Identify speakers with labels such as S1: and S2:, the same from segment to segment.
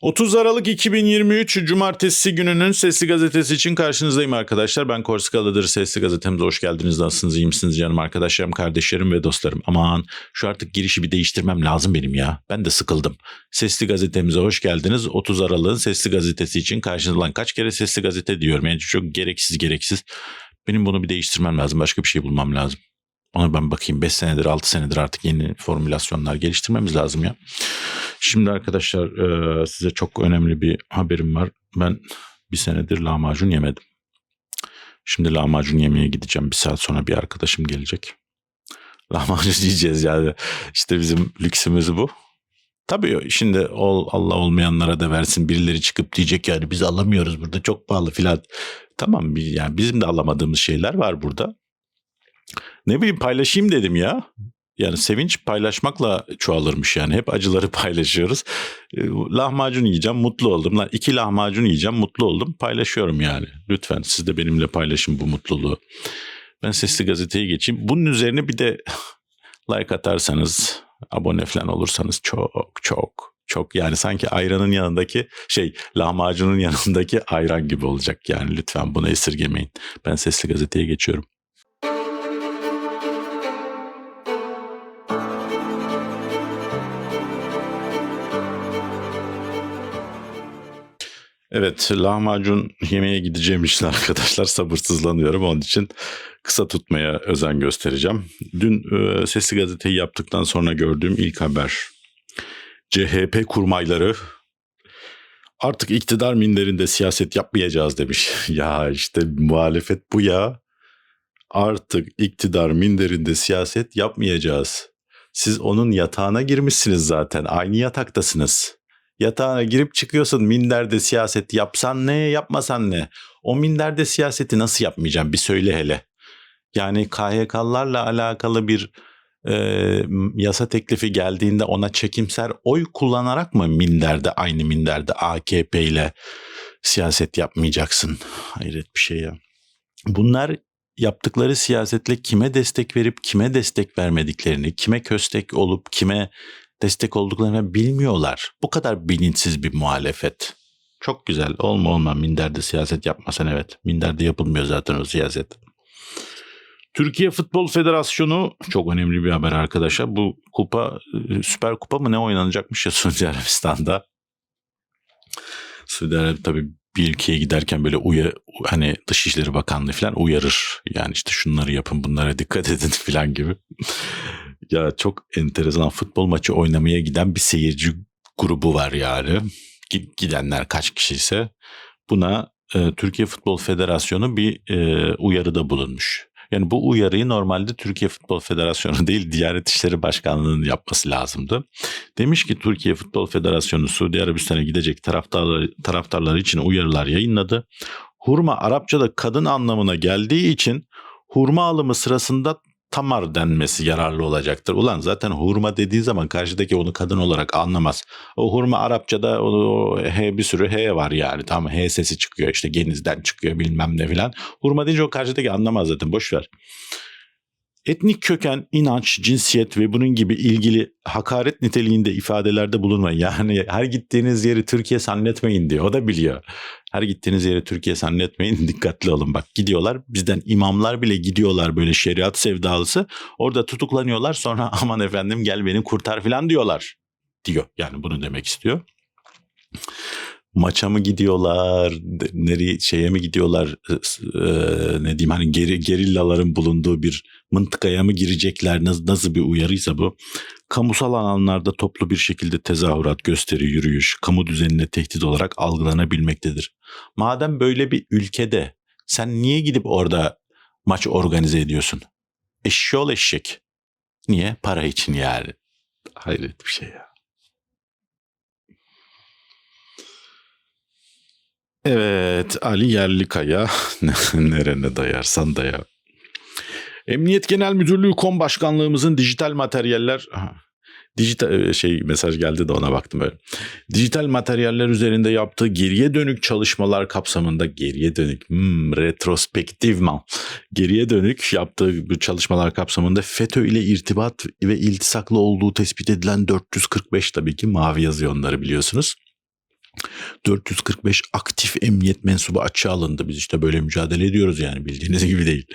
S1: 30 Aralık 2023 Cumartesi gününün Sesli Gazetesi için karşınızdayım arkadaşlar. Ben Korsikalı'dır Sesli Gazetemize hoş geldiniz. Nasılsınız, iyi misiniz canım arkadaşlarım, kardeşlerim ve dostlarım? Aman şu artık girişi bir değiştirmem lazım benim ya. Ben de sıkıldım. Sesli Gazetemize hoş geldiniz. 30 Aralık'ın Sesli Gazetesi için karşınızda kaç kere Sesli Gazete diyorum. Yani çok gereksiz gereksiz. Benim bunu bir değiştirmem lazım. Başka bir şey bulmam lazım. Ona ben bakayım 5 senedir 6 senedir artık yeni formülasyonlar geliştirmemiz lazım ya. Şimdi arkadaşlar e, size çok önemli bir haberim var. Ben bir senedir lahmacun yemedim. Şimdi lahmacun yemeye gideceğim. Bir saat sonra bir arkadaşım gelecek. Lahmacun yiyeceğiz yani. İşte bizim lüksümüz bu. Tabii şimdi ol, Allah olmayanlara da versin. Birileri çıkıp diyecek yani biz alamıyoruz burada çok pahalı filan. Tamam yani bizim de alamadığımız şeyler var burada. Ne bileyim paylaşayım dedim ya. Yani sevinç paylaşmakla çoğalırmış yani. Hep acıları paylaşıyoruz. E, Lahmacun yiyeceğim mutlu oldum. Lan iki lahmacun yiyeceğim mutlu oldum. Paylaşıyorum yani. Lütfen siz de benimle paylaşın bu mutluluğu. Ben sesli gazeteye geçeyim. Bunun üzerine bir de like atarsanız, abone falan olursanız çok çok çok yani sanki ayranın yanındaki şey lahmacunun yanındaki ayran gibi olacak yani lütfen bunu esirgemeyin. Ben sesli gazeteye geçiyorum. Evet lahmacun yemeye gideceğim için arkadaşlar sabırsızlanıyorum. Onun için kısa tutmaya özen göstereceğim. Dün e, Sesli Gazeteyi yaptıktan sonra gördüğüm ilk haber. CHP kurmayları artık iktidar minderinde siyaset yapmayacağız demiş. ya işte muhalefet bu ya. Artık iktidar minderinde siyaset yapmayacağız. Siz onun yatağına girmişsiniz zaten. Aynı yataktasınız. Yatağına girip çıkıyorsun minderde siyaset yapsan ne yapmasan ne. O minderde siyaseti nasıl yapmayacağım bir söyle hele. Yani KHK'larla alakalı bir e, yasa teklifi geldiğinde ona çekimser oy kullanarak mı minderde aynı minderde AKP ile siyaset yapmayacaksın? Hayret bir şey ya. Bunlar yaptıkları siyasetle kime destek verip kime destek vermediklerini, kime köstek olup kime destek olduklarını bilmiyorlar. Bu kadar bilinçsiz bir muhalefet. Çok güzel. Olma olma minderde siyaset yapmasan evet. Minderde yapılmıyor zaten o siyaset. Türkiye Futbol Federasyonu çok önemli bir haber arkadaşlar. Bu kupa Süper Kupa mı ne oynanacakmış ya Suudi Arabistan'da. Suudi Arabistan tabii bir ülkeye giderken böyle uya, hani Dışişleri Bakanlığı falan uyarır. Yani işte şunları yapın bunlara dikkat edin falan gibi. Ya çok enteresan futbol maçı oynamaya giden bir seyirci grubu var yani. Gidenler kaç kişi ise buna e, Türkiye Futbol Federasyonu bir e, uyarıda bulunmuş. Yani bu uyarıyı normalde Türkiye Futbol Federasyonu değil Diyanet İşleri Başkanlığı'nın yapması lazımdı. Demiş ki Türkiye Futbol Federasyonu Suudi Arabistan'a gidecek taraftarlar, taraftarlar için uyarılar yayınladı. Hurma Arapçada kadın anlamına geldiği için hurma alımı sırasında tamar denmesi yararlı olacaktır. Ulan zaten hurma dediği zaman karşıdaki onu kadın olarak anlamaz. O hurma Arapçada o, o H bir sürü H var yani. Tamam H sesi çıkıyor işte genizden çıkıyor bilmem ne filan. Hurma deyince o karşıdaki anlamaz zaten boş ver. Etnik köken, inanç, cinsiyet ve bunun gibi ilgili hakaret niteliğinde ifadelerde bulunmayın. Yani her gittiğiniz yeri Türkiye zannetmeyin diyor. O da biliyor. Her gittiğiniz yeri Türkiye zannetmeyin. Dikkatli olun. Bak gidiyorlar. Bizden imamlar bile gidiyorlar böyle şeriat sevdalısı. Orada tutuklanıyorlar. Sonra aman efendim gel beni kurtar falan diyorlar. Diyor. Yani bunu demek istiyor maça mı gidiyorlar, nereye şeye mi gidiyorlar, e, ne diyeyim hani geri, gerillaların bulunduğu bir mıntıkaya mı girecekler, nasıl, nasıl bir uyarıysa bu. Kamusal alanlarda toplu bir şekilde tezahürat, gösteri, yürüyüş, kamu düzenine tehdit olarak algılanabilmektedir. Madem böyle bir ülkede sen niye gidip orada maç organize ediyorsun? Eşşoğlu eşek. Niye? Para için yani. Hayret bir şey ya. Evet Ali Yerlikaya nerene dayarsan daya. Emniyet Genel Müdürlüğü Kom Başkanlığımızın dijital materyaller dijital şey mesaj geldi de ona baktım böyle. Dijital materyaller üzerinde yaptığı geriye dönük çalışmalar kapsamında geriye dönük hmm, retrospektivman geriye dönük yaptığı bu çalışmalar kapsamında FETÖ ile irtibat ve iltisaklı olduğu tespit edilen 445 tabii ki mavi yazıyor onları biliyorsunuz 445 aktif emniyet mensubu açığa alındı. Biz işte böyle mücadele ediyoruz yani bildiğiniz gibi değil.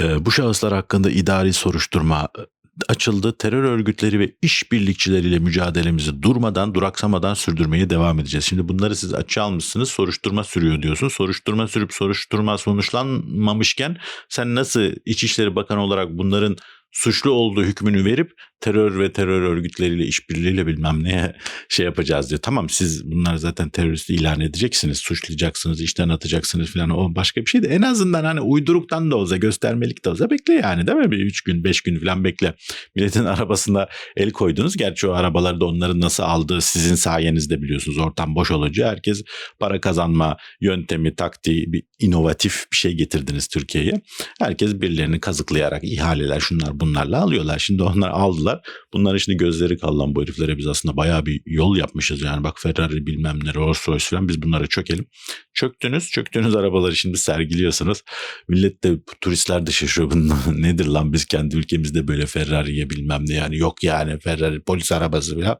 S1: Ee, bu şahıslar hakkında idari soruşturma e, açıldı. Terör örgütleri ve işbirlikçileriyle mücadelemizi durmadan, duraksamadan sürdürmeye devam edeceğiz. Şimdi bunları siz açığa almışsınız, soruşturma sürüyor diyorsun. Soruşturma sürüp soruşturma sonuçlanmamışken sen nasıl İçişleri Bakanı olarak bunların suçlu olduğu hükmünü verip terör ve terör örgütleriyle işbirliğiyle bilmem neye şey yapacağız diyor. Tamam siz bunlar zaten terörist ilan edeceksiniz, suçlayacaksınız, işten atacaksınız falan o başka bir şey de en azından hani uyduruktan da olsa göstermelik de olsa bekle yani değil mi? Bir üç gün beş gün falan bekle. Milletin arabasında el koydunuz. Gerçi o arabaları da onların nasıl aldığı sizin sayenizde biliyorsunuz. Ortam boş olunca herkes para kazanma yöntemi, taktiği, bir inovatif bir şey getirdiniz Türkiye'ye. Herkes birilerini kazıklayarak ihaleler şunlar bunlarla alıyorlar. Şimdi onlar aldılar. Bunların şimdi gözleri kallan bu heriflere biz aslında bayağı bir yol yapmışız. Yani bak Ferrari bilmem ne Rolls Royce falan biz bunlara çökelim. Çöktünüz. Çöktüğünüz arabaları şimdi sergiliyorsunuz. Millet de turistler de şaşırıyor. Bunlar nedir lan biz kendi ülkemizde böyle Ferrari'ye bilmem ne yani yok yani Ferrari polis arabası falan.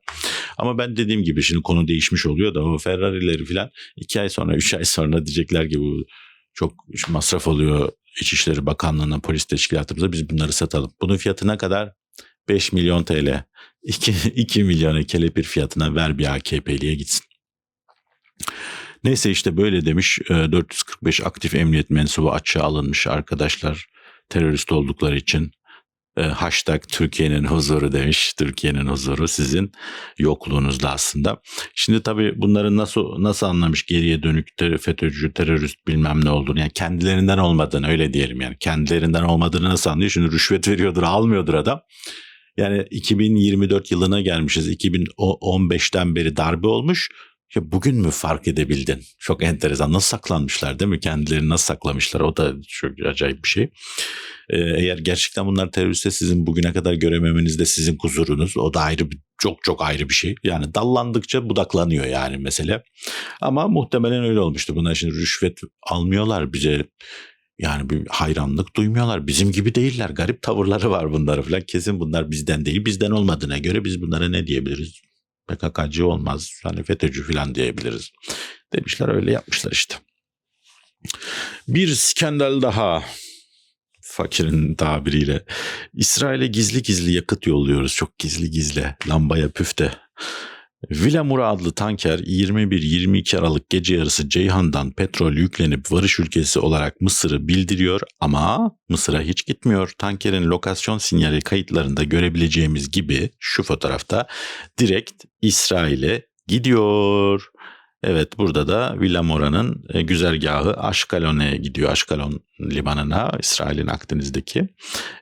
S1: Ama ben dediğim gibi şimdi konu değişmiş oluyor da o Ferrari'leri falan iki ay sonra üç ay sonra diyecekler ki bu çok masraf oluyor İçişleri Bakanlığı'na, polis teşkilatımıza biz bunları satalım. Bunun fiyatı ne kadar? 5 milyon TL. 2, 2 milyona kelepir fiyatına ver bir AKP'liye gitsin. Neyse işte böyle demiş 445 aktif emniyet mensubu açığa alınmış arkadaşlar terörist oldukları için. E, hashtag Türkiye'nin huzuru demiş. Türkiye'nin huzuru sizin yokluğunuzda aslında. Şimdi tabii bunların nasıl nasıl anlamış geriye dönük ter, FETÖ'cü, terörist bilmem ne olduğunu. Yani kendilerinden olmadığını öyle diyelim yani. Kendilerinden olmadığını nasıl anlıyor? Şimdi rüşvet veriyordur, almıyordur adam. Yani 2024 yılına gelmişiz. 2015'ten beri darbe olmuş. Ya bugün mü fark edebildin? Çok enteresan. Nasıl saklanmışlar değil mi? Kendilerini nasıl saklamışlar? O da çok acayip bir şey. Ee, eğer gerçekten bunlar teröriste sizin bugüne kadar görememeniz de sizin kusurunuz. O da ayrı bir çok çok ayrı bir şey. Yani dallandıkça budaklanıyor yani mesele. Ama muhtemelen öyle olmuştu. Bunlar şimdi rüşvet almıyorlar bize. Yani bir hayranlık duymuyorlar. Bizim gibi değiller. Garip tavırları var bunları falan. Kesin bunlar bizden değil. Bizden olmadığına göre biz bunlara ne diyebiliriz? PKK'cı olmaz. Hani FETÖ'cü falan diyebiliriz. Demişler öyle yapmışlar işte. Bir skandal daha fakirin tabiriyle. İsrail'e gizli gizli yakıt yolluyoruz. Çok gizli gizli. Lambaya püfte. Vilamura adlı tanker 21-22 Aralık gece yarısı Ceyhan'dan petrol yüklenip varış ülkesi olarak Mısır'ı bildiriyor ama Mısır'a hiç gitmiyor. Tankerin lokasyon sinyali kayıtlarında görebileceğimiz gibi şu fotoğrafta direkt İsrail'e gidiyor. Evet burada da Villamora'nın e, güzergahı Aşkalon'a gidiyor. Aşkalon limanına İsrail'in Akdeniz'deki.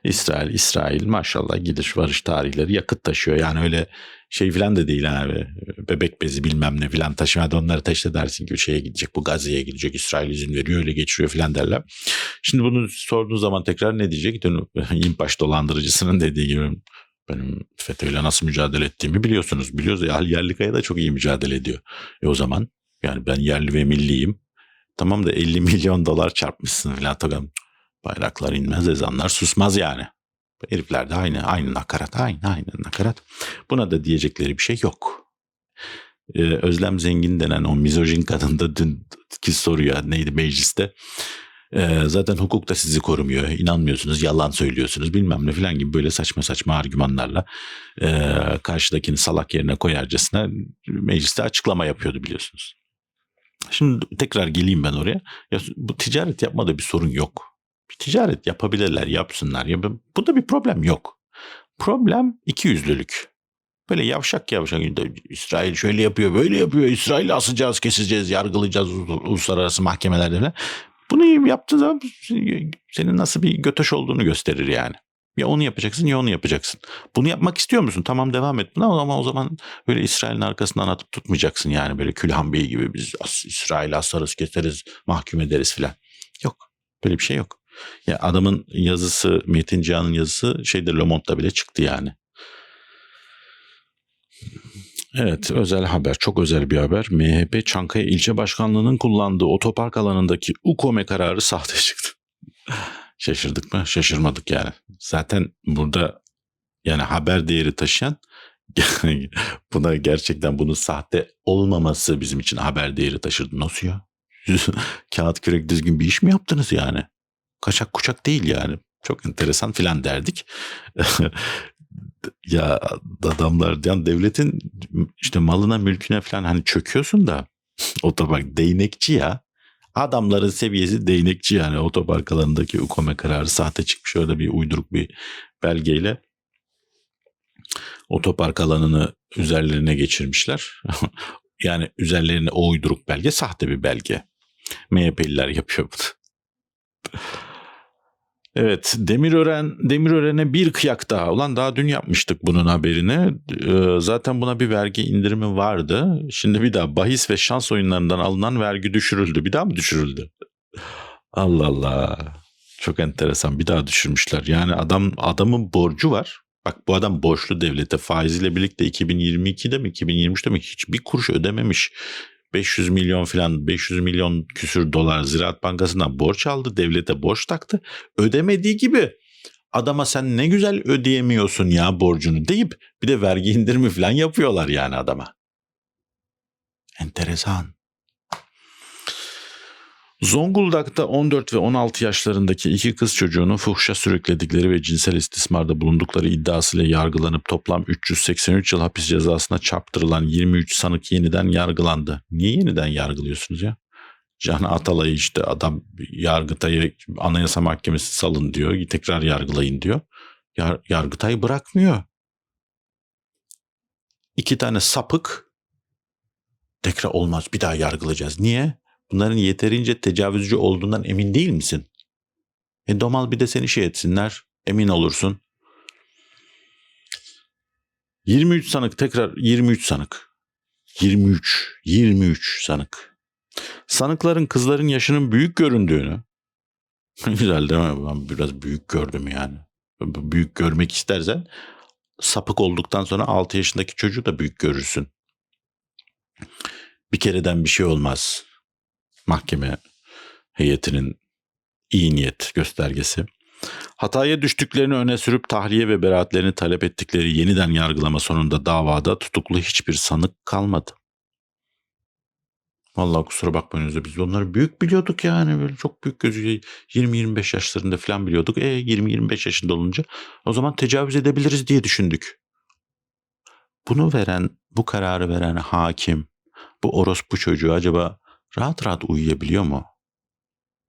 S1: İsrail, İsrail maşallah gidiş varış tarihleri yakıt taşıyor. Yani öyle şey filan da değil abi. Bebek bezi bilmem ne filan taşımadı onları taşıdı dersin ki şeye gidecek bu Gazze'ye gidecek İsrail izin veriyor öyle geçiriyor filan derler. Şimdi bunu sorduğun zaman tekrar ne diyecek? Dün İmpaş dolandırıcısının dediği gibi benim FETÖ'yle nasıl mücadele ettiğimi biliyorsunuz. Biliyoruz ya yerli kaya da çok iyi mücadele ediyor. E o zaman yani ben yerli ve milliyim. Tamam da 50 milyon dolar çarpmışsın filan. Bayraklar inmez ezanlar susmaz yani. Herifler de aynı, aynı nakarat, aynı, aynı nakarat. Buna da diyecekleri bir şey yok. Ee, Özlem Zengin denen o mizojin kadın da dünkü soruya neydi mecliste. Ee, zaten hukuk da sizi korumuyor. İnanmıyorsunuz, yalan söylüyorsunuz bilmem ne falan gibi böyle saçma saçma argümanlarla e, karşıdakini salak yerine koyarcasına mecliste açıklama yapıyordu biliyorsunuz. Şimdi tekrar geleyim ben oraya. Ya bu ticaret yapmada bir sorun yok. Ticaret yapabilirler, yapsınlar. Ya bu da bir problem yok. Problem iki yüzlülük. Böyle yavşak yavşak İsrail şöyle yapıyor, böyle yapıyor. İsrail'i asacağız, keseceğiz, yargılayacağız uluslararası mahkemelerde. Bunu yaptığı zaman senin nasıl bir götöş olduğunu gösterir yani. Ya onu yapacaksın ya onu yapacaksın. Bunu yapmak istiyor musun? Tamam devam et buna ama o zaman böyle İsrail'in arkasından atıp tutmayacaksın yani böyle Külhan Bey gibi biz İsrail'i asarız keseriz mahkum ederiz filan. Yok böyle bir şey yok. Ya adamın yazısı Metin Cihan'ın yazısı şeyde Le Monde'da bile çıktı yani. Evet özel haber çok özel bir haber. MHP Çankaya İlçe Başkanlığı'nın kullandığı otopark alanındaki UKOME kararı sahte çıktı. Şaşırdık mı? Şaşırmadık yani. Zaten burada yani haber değeri taşıyan Buna gerçekten bunun sahte olmaması bizim için haber değeri taşırdı. Nasıl ya? Kağıt kürek düzgün bir iş mi yaptınız yani? Kaçak kuçak değil yani. Çok enteresan filan derdik. ya adamlar yani devletin işte malına mülküne falan hani çöküyorsun da otopark değnekçi ya. Adamların seviyesi değnekçi yani otopark alanındaki UKOME kararı sahte çıkmış öyle bir uyduruk bir belgeyle otopark alanını üzerlerine geçirmişler. yani üzerlerine o uyduruk belge sahte bir belge. MHP'liler yapıyor bunu. Evet Demirören Demirören'e bir kıyak daha. Ulan daha dün yapmıştık bunun haberini. Ee, zaten buna bir vergi indirimi vardı. Şimdi bir daha bahis ve şans oyunlarından alınan vergi düşürüldü. Bir daha mı düşürüldü? Allah Allah. Çok enteresan. Bir daha düşürmüşler. Yani adam adamın borcu var. Bak bu adam borçlu devlete faiziyle birlikte 2022'de mi 2023'te mi hiçbir kuruş ödememiş. 500 milyon filan 500 milyon küsür dolar Ziraat Bankası'ndan borç aldı. Devlete borç taktı. Ödemediği gibi adama sen ne güzel ödeyemiyorsun ya borcunu deyip bir de vergi indirimi falan yapıyorlar yani adama. Enteresan. Zonguldak'ta 14 ve 16 yaşlarındaki iki kız çocuğunu fuhşa sürükledikleri ve cinsel istismarda bulundukları iddiasıyla yargılanıp toplam 383 yıl hapis cezasına çarptırılan 23 sanık yeniden yargılandı. Niye yeniden yargılıyorsunuz ya? Can Atalay işte adam Yargıtay'ı Anayasa Mahkemesi salın diyor. Tekrar yargılayın diyor. Yar, Yargıtay bırakmıyor. İki tane sapık tekrar olmaz bir daha yargılayacağız. Niye? Bunların yeterince tecavüzcü olduğundan emin değil misin? E domal bir de seni şey etsinler. Emin olursun. 23 sanık tekrar 23 sanık. 23, 23 sanık. Sanıkların kızların yaşının büyük göründüğünü. Güzel değil mi? Ben biraz büyük gördüm yani. Büyük görmek istersen sapık olduktan sonra 6 yaşındaki çocuğu da büyük görürsün. Bir kereden bir şey olmaz mahkeme heyetinin iyi niyet göstergesi. Hataya düştüklerini öne sürüp tahliye ve beraatlerini talep ettikleri yeniden yargılama sonunda davada tutuklu hiçbir sanık kalmadı. Vallahi kusura bakmayın biz onları büyük biliyorduk yani böyle çok büyük gözü 20-25 yaşlarında falan biliyorduk. E 20-25 yaşında olunca o zaman tecavüz edebiliriz diye düşündük. Bunu veren, bu kararı veren hakim, bu orospu çocuğu acaba rahat rahat uyuyabiliyor mu?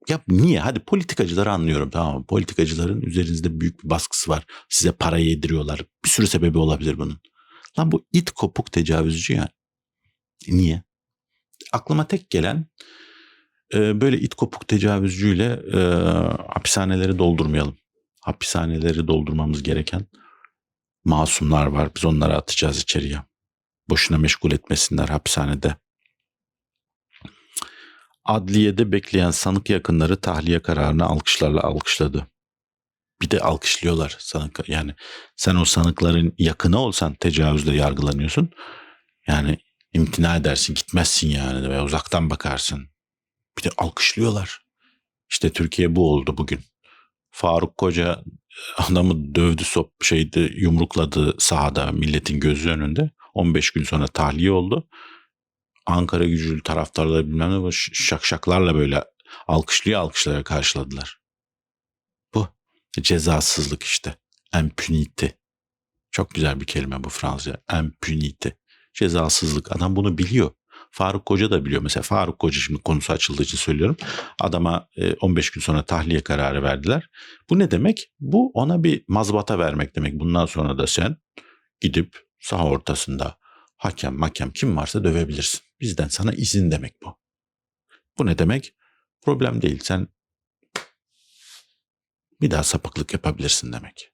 S1: Ya niye? Hadi politikacıları anlıyorum tamam mı? Politikacıların üzerinizde büyük bir baskısı var. Size para yediriyorlar. Bir sürü sebebi olabilir bunun. Lan bu it kopuk tecavüzcü yani. E niye? Aklıma tek gelen e, böyle it kopuk tecavüzcüyle e, hapishaneleri doldurmayalım. Hapishaneleri doldurmamız gereken masumlar var. Biz onları atacağız içeriye. Boşuna meşgul etmesinler hapishanede. Adliyede bekleyen sanık yakınları tahliye kararını alkışlarla alkışladı. Bir de alkışlıyorlar sanık yani sen o sanıkların yakını olsan tecavüzle yargılanıyorsun. Yani imtina edersin gitmezsin yani ve uzaktan bakarsın. Bir de alkışlıyorlar. İşte Türkiye bu oldu bugün. Faruk Koca adamı dövdü sop şeydi yumrukladı sahada milletin gözü önünde. 15 gün sonra tahliye oldu. Ankara gücülü taraftarları bilmem ne şakşaklarla böyle alkışlıyor alkışlara karşıladılar. Bu cezasızlık işte. Impunity. Çok güzel bir kelime bu Fransızca. Impunity. Cezasızlık. Adam bunu biliyor. Faruk Koca da biliyor. Mesela Faruk Koca şimdi konusu açıldığı için söylüyorum. Adama 15 gün sonra tahliye kararı verdiler. Bu ne demek? Bu ona bir mazbata vermek demek. Bundan sonra da sen gidip saha ortasında hakem makem kim varsa dövebilirsin. Bizden sana izin demek bu. Bu ne demek? Problem değil. Sen bir daha sapıklık yapabilirsin demek.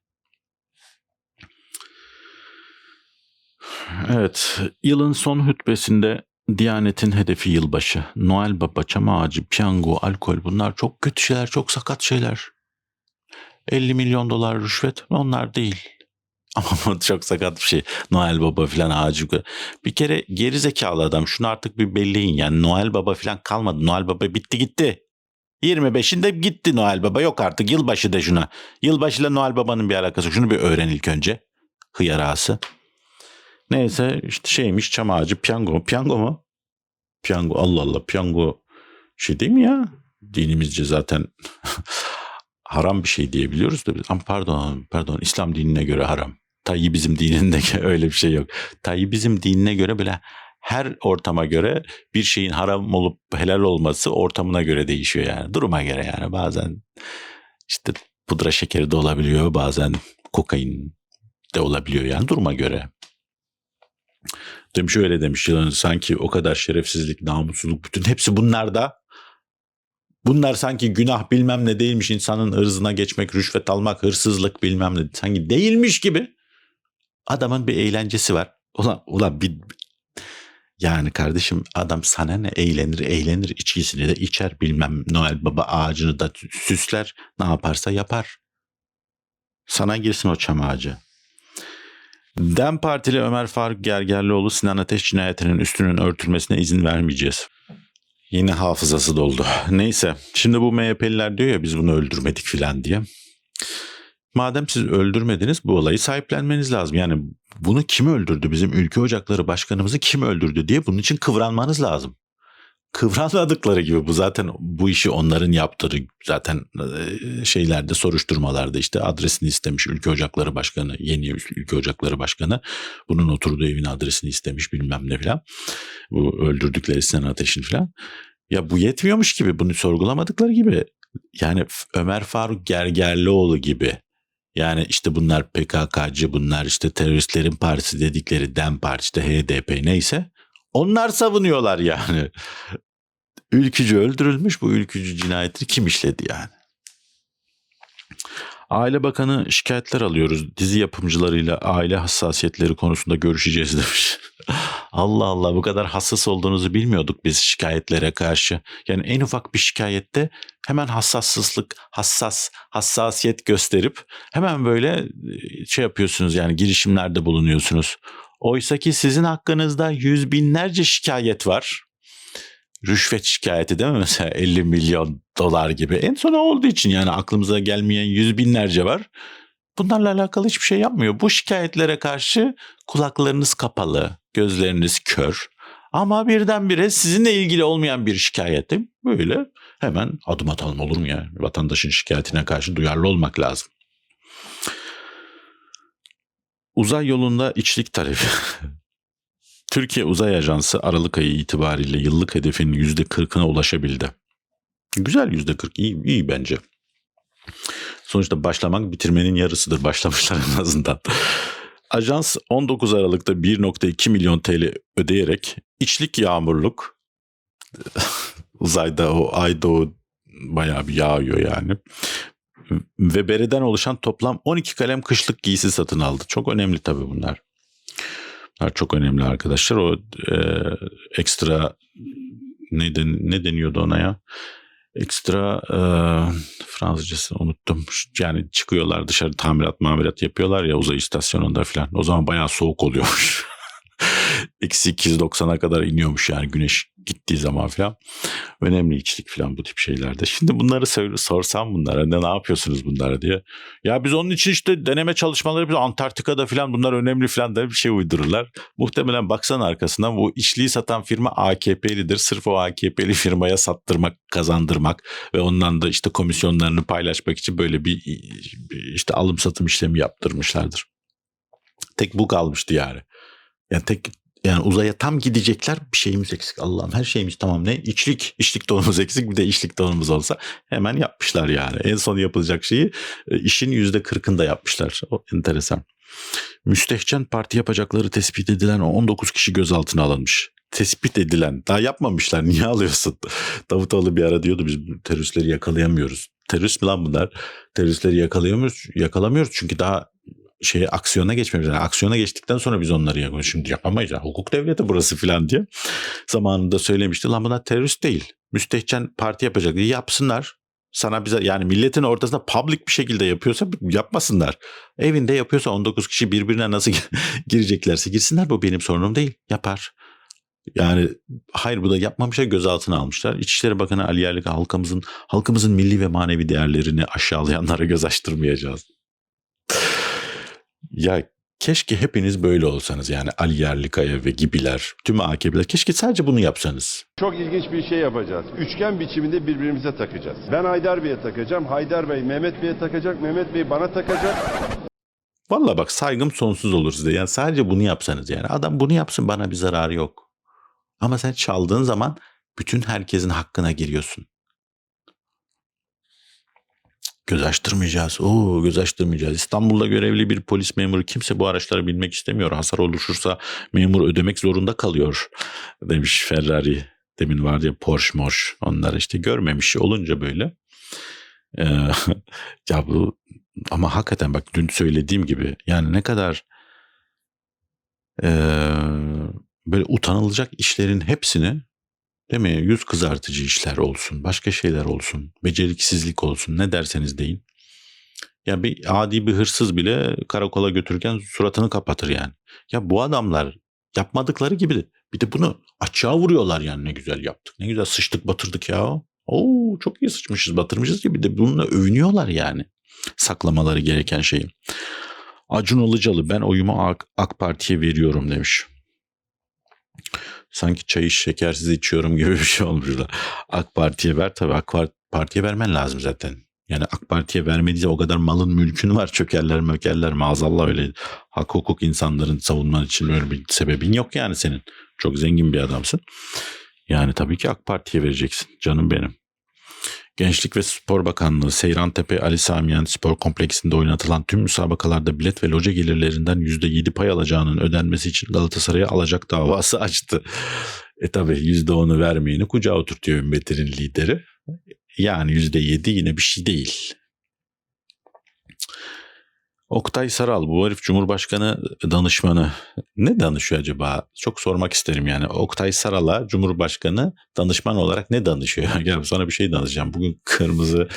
S1: Evet, yılın son hutbesinde Diyanet'in hedefi yılbaşı. Noel Baba, çam ağacı, piyango, alkol bunlar çok kötü şeyler, çok sakat şeyler. 50 milyon dolar rüşvet onlar değil. Ama çok sakat bir şey. Noel Baba falan ağacı. Bir kere geri zekalı adam şunu artık bir belleyin. Yani Noel Baba falan kalmadı. Noel Baba bitti gitti. 25'inde gitti Noel Baba. Yok artık yılbaşı da şuna. Yılbaşıyla Noel Baba'nın bir alakası. Şunu bir öğren ilk önce. Hıyar ağası. Neyse işte şeymiş çam ağacı piyango. Piyango mu? Piyango Allah Allah piyango şey değil mi ya? Dinimizce zaten haram bir şey diyebiliyoruz da biz. Ama pardon pardon İslam dinine göre haram. Tayyip bizim dininde öyle bir şey yok. Tayyip bizim dinine göre böyle her ortama göre bir şeyin haram olup helal olması ortamına göre değişiyor yani. Duruma göre yani bazen işte pudra şekeri de olabiliyor bazen kokain de olabiliyor yani duruma göre. Demiş öyle demiş yılan sanki o kadar şerefsizlik, namussuzluk bütün hepsi bunlarda. Bunlar sanki günah bilmem ne değilmiş insanın ırzına geçmek, rüşvet almak, hırsızlık bilmem ne sanki değilmiş gibi. Adamın bir eğlencesi var. Ulan, ulan bir, yani kardeşim adam sana ne eğlenir eğlenir içkisini de içer bilmem Noel Baba ağacını da süsler ne yaparsa yapar. Sana girsin o çam ağacı. DEM Partili Ömer Faruk Gergerlioğlu Sinan Ateş cinayetinin üstünün örtülmesine izin vermeyeceğiz. Yine hafızası doldu. Neyse şimdi bu MHP'liler diyor ya biz bunu öldürmedik filan diye. Madem siz öldürmediniz bu olayı sahiplenmeniz lazım. Yani bunu kim öldürdü? Bizim ülke ocakları başkanımızı kim öldürdü diye bunun için kıvranmanız lazım. Kıvranmadıkları gibi bu zaten bu işi onların yaptığı zaten e, şeylerde soruşturmalarda işte adresini istemiş ülke ocakları başkanı yeni ülke ocakları başkanı bunun oturduğu evin adresini istemiş bilmem ne filan bu öldürdükleri Sinan Ateş'in filan ya bu yetmiyormuş gibi bunu sorgulamadıkları gibi yani Ömer Faruk Gergerlioğlu gibi yani işte bunlar PKK'cı, bunlar işte teröristlerin partisi dedikleri DEM Parti, işte HDP neyse. Onlar savunuyorlar yani. Ülkücü öldürülmüş bu ülkücü cinayetini kim işledi yani? Aile Bakanı şikayetler alıyoruz. Dizi yapımcılarıyla aile hassasiyetleri konusunda görüşeceğiz demiş. Allah Allah bu kadar hassas olduğunuzu bilmiyorduk biz şikayetlere karşı. Yani en ufak bir şikayette hemen hassassızlık, hassas, hassasiyet gösterip hemen böyle şey yapıyorsunuz yani girişimlerde bulunuyorsunuz. Oysa ki sizin hakkınızda yüz binlerce şikayet var. Rüşvet şikayeti değil mi mesela 50 milyon dolar gibi. En son olduğu için yani aklımıza gelmeyen yüz binlerce var. Bunlarla alakalı hiçbir şey yapmıyor. Bu şikayetlere karşı kulaklarınız kapalı, gözleriniz kör. Ama birdenbire sizinle ilgili olmayan bir şikayette böyle hemen adım atalım olur mu ya? Vatandaşın şikayetine karşı duyarlı olmak lazım. Uzay yolunda içlik talebi. Türkiye Uzay Ajansı Aralık ayı itibariyle yıllık hedefinin %40'ına ulaşabildi. Güzel %40 iyi, iyi bence. Sonuçta başlamak bitirmenin yarısıdır başlamışlar en azından. Ajans 19 Aralık'ta 1.2 milyon TL ödeyerek içlik yağmurluk uzayda o ayda o bayağı bir yağıyor yani ve bereden oluşan toplam 12 kalem kışlık giysi satın aldı. Çok önemli tabii bunlar. Çok önemli arkadaşlar. O e, ekstra ne, den, ne deniyordu ona ya? Ekstra e, Fransızcasını unuttum. Yani çıkıyorlar dışarı tamirat mamirat yapıyorlar ya uzay istasyonunda falan. O zaman bayağı soğuk oluyormuş. Eksi 290'a kadar iniyormuş yani güneş gittiği zaman falan. Önemli içlik falan bu tip şeylerde. Şimdi bunları sor, sorsam bunlara ne, ne yapıyorsunuz bunlara diye. Ya biz onun için işte deneme çalışmaları biz Antarktika'da falan bunlar önemli falan da bir şey uydururlar. Muhtemelen baksan arkasından bu içliği satan firma AKP'lidir. Sırf o AKP'li firmaya sattırmak, kazandırmak ve ondan da işte komisyonlarını paylaşmak için böyle bir işte alım satım işlemi yaptırmışlardır. Tek bu kalmıştı yani. Yani tek yani uzaya tam gidecekler bir şeyimiz eksik Allah'ım her şeyimiz tamam ne içlik içlik donumuz eksik bir de içlik donumuz olsa hemen yapmışlar yani en son yapılacak şeyi işin yüzde kırkında yapmışlar o enteresan. Müstehcen parti yapacakları tespit edilen 19 kişi gözaltına alınmış. Tespit edilen daha yapmamışlar niye alıyorsun? Davutoğlu bir ara diyordu biz teröristleri yakalayamıyoruz. Terörist mi lan bunlar? Teröristleri yakalayamıyoruz, yakalamıyoruz çünkü daha şeye aksiyona geçmemiz. Yani aksiyona geçtikten sonra biz onları yapıyoruz. Şimdi yapamayız. Yani. Hukuk devleti burası filan diye. Zamanında söylemişti. Lan bunlar terörist değil. Müstehcen parti yapacak diye yapsınlar. Sana bize yani milletin ortasında public bir şekilde yapıyorsa yapmasınlar. Evinde yapıyorsa 19 kişi birbirine nasıl gireceklerse girsinler bu benim sorunum değil. Yapar. Yani hayır bu da yapmamışlar gözaltına almışlar. İçişleri Bakanı Ali Yerlik halkımızın halkımızın milli ve manevi değerlerini aşağılayanlara göz açtırmayacağız. Ya Keşke hepiniz böyle olsanız yani Ali Yerlikaya ve gibiler, tüm AKP'ler. Keşke sadece bunu yapsanız.
S2: Çok ilginç bir şey yapacağız. Üçgen biçiminde birbirimize takacağız. Ben Haydar Bey'e takacağım. Haydar Bey Mehmet Bey'e takacak. Mehmet Bey bana takacak.
S1: Valla bak saygım sonsuz olur size. Yani sadece bunu yapsanız yani. Adam bunu yapsın bana bir zararı yok. Ama sen çaldığın zaman bütün herkesin hakkına giriyorsun. Göz açtırmayacağız. Oo göz açtırmayacağız. İstanbul'da görevli bir polis memuru kimse bu araçlara binmek istemiyor. Hasar oluşursa memur ödemek zorunda kalıyor demiş Ferrari. Demin vardı ya Porsche Moş. Onlar işte görmemiş olunca böyle. Ee, ya bu ama hakikaten bak dün söylediğim gibi yani ne kadar eee, böyle utanılacak işlerin hepsini değil mi yüz kızartıcı işler olsun başka şeyler olsun beceriksizlik olsun ne derseniz deyin. Ya bir adi bir hırsız bile karakola götürürken suratını kapatır yani. Ya bu adamlar yapmadıkları gibi bir de bunu açığa vuruyorlar yani ne güzel yaptık. Ne güzel sıçtık batırdık ya. Oo çok iyi sıçmışız batırmışız gibi de bununla övünüyorlar yani saklamaları gereken şeyi. Acun Ilıcalı ben oyumu AK, AK Parti'ye veriyorum demiş. Sanki çayı şekersiz içiyorum gibi bir şey olmuş da. AK Parti'ye ver tabii AK Par- Parti'ye vermen lazım zaten. Yani AK Parti'ye vermediyse o kadar malın mülkün var çökerler mökerler maazallah öyle hak hukuk insanların savunman için öyle bir sebebin yok yani senin. Çok zengin bir adamsın. Yani tabii ki AK Parti'ye vereceksin canım benim. Gençlik ve Spor Bakanlığı Seyrantepe Ali Samiyen Spor Kompleksinde oynatılan tüm müsabakalarda bilet ve loca gelirlerinden %7 pay alacağının ödenmesi için Galatasaray'a alacak davası açtı. E tabi %10'u vermeyeni kucağa oturtuyor ümmetinin lideri. Yani %7 yine bir şey değil. Oktay Saral bu herif Cumhurbaşkanı danışmanı. Ne danışıyor acaba? Çok sormak isterim yani. Oktay Saral'a Cumhurbaşkanı danışman olarak ne danışıyor? Gel sana bir şey danışacağım. Bugün kırmızı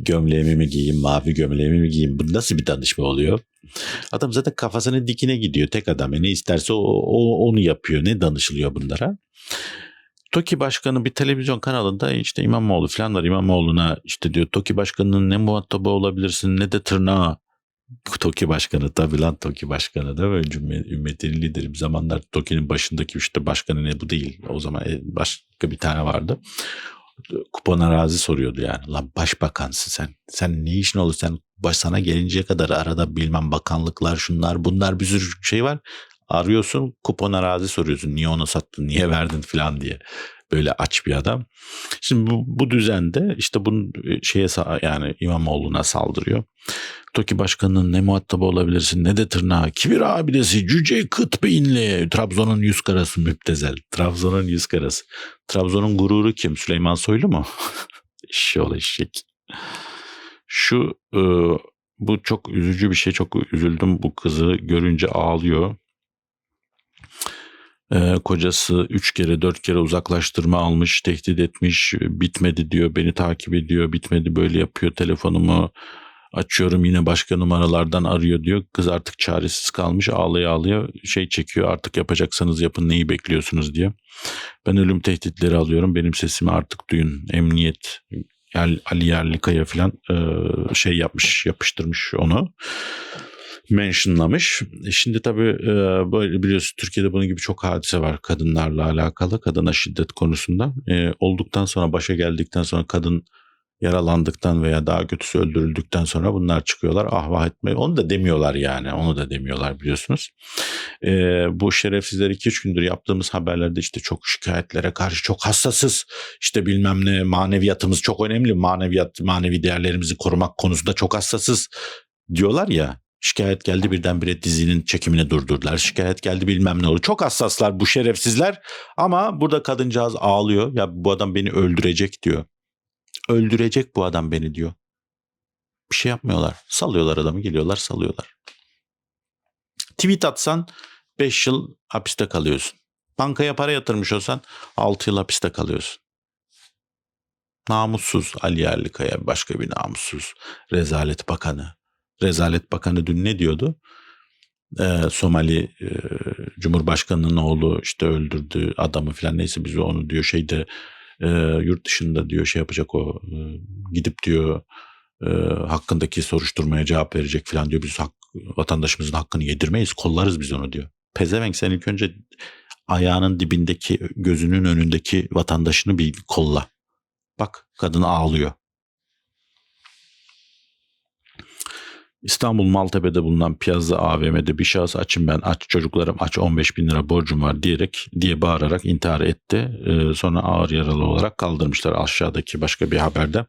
S1: gömleğimi mi giyeyim, mavi gömleğimi mi giyeyim? Bu nasıl bir danışma oluyor? Adam zaten kafasının dikine gidiyor. Tek adam. E Ne isterse o, o- onu yapıyor. Ne danışılıyor bunlara? TOKİ Başkanı bir televizyon kanalında işte İmamoğlu falan var. İmamoğlu'na işte diyor TOKİ Başkanı'nın ne muhatabı olabilirsin ne de tırnağı. TOKİ Başkanı tabii lan TOKİ Başkanı da cümle, ümmetin lideri. Bir zamanlar TOKİ'nin başındaki işte başkanı ne bu değil. O zaman e, başka bir tane vardı. Kupon arazi soruyordu yani. Lan başbakansın sen. Sen ne işin olur sen baş sana gelinceye kadar arada bilmem bakanlıklar şunlar bunlar bir sürü şey var. Arıyorsun kupon arazi soruyorsun. Niye onu sattın niye verdin falan diye. Böyle aç bir adam. Şimdi bu, bu düzende işte bunun şeye sa- yani İmamoğlu'na saldırıyor. TOKİ başkanının ne muhatabı olabilirsin ne de tırnağı. Kibir abidesi cüce kıt beyinli. Trabzon'un yüz karası müptezel. Trabzon'un yüz karası. Trabzon'un gururu kim? Süleyman Soylu mu? Eşşoğlu eşek. Şu e, bu çok üzücü bir şey. Çok üzüldüm bu kızı görünce ağlıyor. E, kocası üç kere dört kere uzaklaştırma almış, tehdit etmiş, bitmedi diyor, beni takip ediyor, bitmedi böyle yapıyor telefonumu açıyorum yine başka numaralardan arıyor diyor. Kız artık çaresiz kalmış ağlaya ağlaya şey çekiyor artık yapacaksanız yapın neyi bekliyorsunuz diye. Ben ölüm tehditleri alıyorum benim sesimi artık duyun emniyet Ali Yerlikaya falan e, şey yapmış yapıştırmış onu mentionlamış. E Şimdi tabii e, böyle biliyorsun Türkiye'de bunun gibi çok hadise var kadınlarla alakalı kadına şiddet konusunda. E, olduktan sonra başa geldikten sonra kadın yaralandıktan veya daha kötüsü öldürüldükten sonra bunlar çıkıyorlar ah vah etme. Onu da demiyorlar yani onu da demiyorlar biliyorsunuz. E, bu şerefsizler 2-3 gündür yaptığımız haberlerde işte çok şikayetlere karşı çok hassasız işte bilmem ne maneviyatımız çok önemli maneviyat manevi değerlerimizi korumak konusunda çok hassasız diyorlar ya Şikayet geldi birdenbire dizinin çekimini durdurdular. Şikayet geldi bilmem ne oldu. Çok hassaslar bu şerefsizler. Ama burada kadıncağız ağlıyor. Ya bu adam beni öldürecek diyor. Öldürecek bu adam beni diyor. Bir şey yapmıyorlar. Salıyorlar adamı geliyorlar salıyorlar. Tweet atsan 5 yıl hapiste kalıyorsun. Bankaya para yatırmış olsan 6 yıl hapiste kalıyorsun. Namussuz Ali Yerlikaya başka bir namussuz. Rezalet Bakanı. Rezalet Bakanı dün ne diyordu? Ee, Somali e, Cumhurbaşkanı'nın oğlu işte öldürdü adamı falan neyse biz onu diyor şeyde e, yurt dışında diyor şey yapacak o e, gidip diyor e, hakkındaki soruşturmaya cevap verecek falan diyor. Biz hak, vatandaşımızın hakkını yedirmeyiz kollarız biz onu diyor. Pezevenk sen ilk önce ayağının dibindeki gözünün önündeki vatandaşını bir kolla. Bak kadın ağlıyor. İstanbul Maltepe'de bulunan Piazza AVM'de bir şahıs açım ben aç çocuklarım aç 15 bin lira borcum var diyerek diye bağırarak intihar etti. Ee, sonra ağır yaralı olarak kaldırmışlar aşağıdaki başka bir haberde.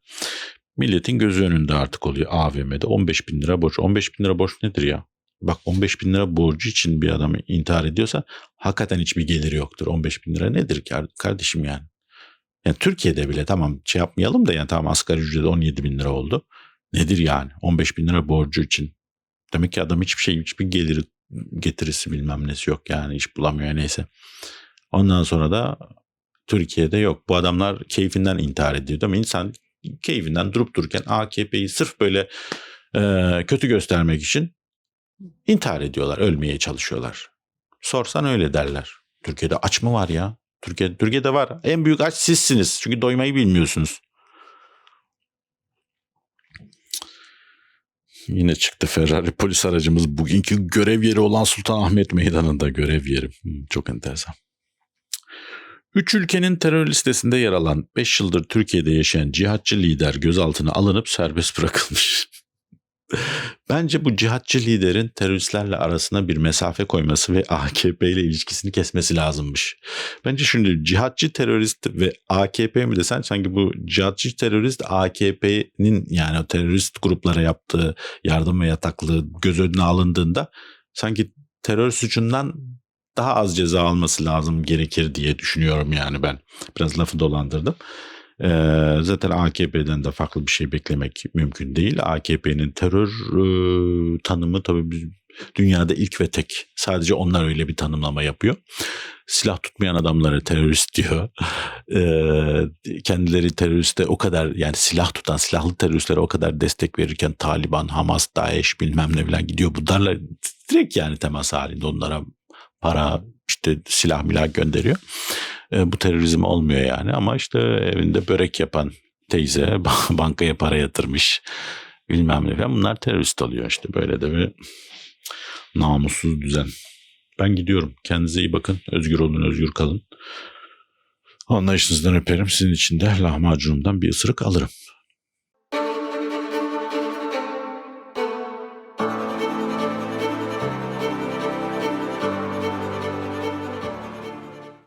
S1: Milletin gözü önünde artık oluyor AVM'de 15 bin lira borç. 15 bin lira borç nedir ya? Bak 15 bin lira borcu için bir adam intihar ediyorsa hakikaten hiçbir geliri yoktur. 15 bin lira nedir kardeşim yani? Yani Türkiye'de bile tamam şey yapmayalım da yani tamam asgari ücret 17 bin lira oldu. Nedir yani 15 bin lira borcu için? Demek ki adam hiçbir şey hiçbir geliri getirisi bilmem nesi yok yani iş bulamıyor neyse. Ondan sonra da Türkiye'de yok. Bu adamlar keyfinden intihar ediyor değil mi? İnsan keyfinden durup dururken AKP'yi sırf böyle e, kötü göstermek için intihar ediyorlar. Ölmeye çalışıyorlar. Sorsan öyle derler. Türkiye'de aç mı var ya? Türkiye, Türkiye'de var. En büyük aç sizsiniz. Çünkü doymayı bilmiyorsunuz. Yine çıktı Ferrari polis aracımız bugünkü görev yeri olan Sultanahmet Meydanı'nda görev yeri. Hmm, Çok enteresan. Üç ülkenin terör listesinde yer alan 5 yıldır Türkiye'de yaşayan cihatçı lider gözaltına alınıp serbest bırakılmış. Bence bu cihatçı liderin teröristlerle arasına bir mesafe koyması ve AKP ile ilişkisini kesmesi lazımmış. Bence şimdi cihatçı terörist ve AKP mi desen sanki bu cihatçı terörist AKP'nin yani o terörist gruplara yaptığı yardım ve yataklığı göz önüne alındığında sanki terör suçundan daha az ceza alması lazım gerekir diye düşünüyorum yani ben. Biraz lafı dolandırdım. Ee, zaten AKP'den de farklı bir şey beklemek mümkün değil. AKP'nin terör e, tanımı tabii biz- dünyada ilk ve tek. Sadece onlar öyle bir tanımlama yapıyor. Silah tutmayan adamlara terörist diyor. Ee, kendileri teröriste o kadar yani silah tutan silahlı teröristlere o kadar destek verirken Taliban, Hamas, Daesh bilmem ne falan gidiyor. Bunlarla direkt yani temas halinde onlara para işte silah milah gönderiyor. E, bu terörizm olmuyor yani ama işte evinde börek yapan teyze bankaya para yatırmış bilmem ne falan bunlar terörist oluyor işte böyle de bir namussuz düzen. Ben gidiyorum. Kendinize iyi bakın. Özgür olun, özgür kalın. Anlayışınızdan öperim. Sizin için de lahmacunumdan bir ısırık alırım.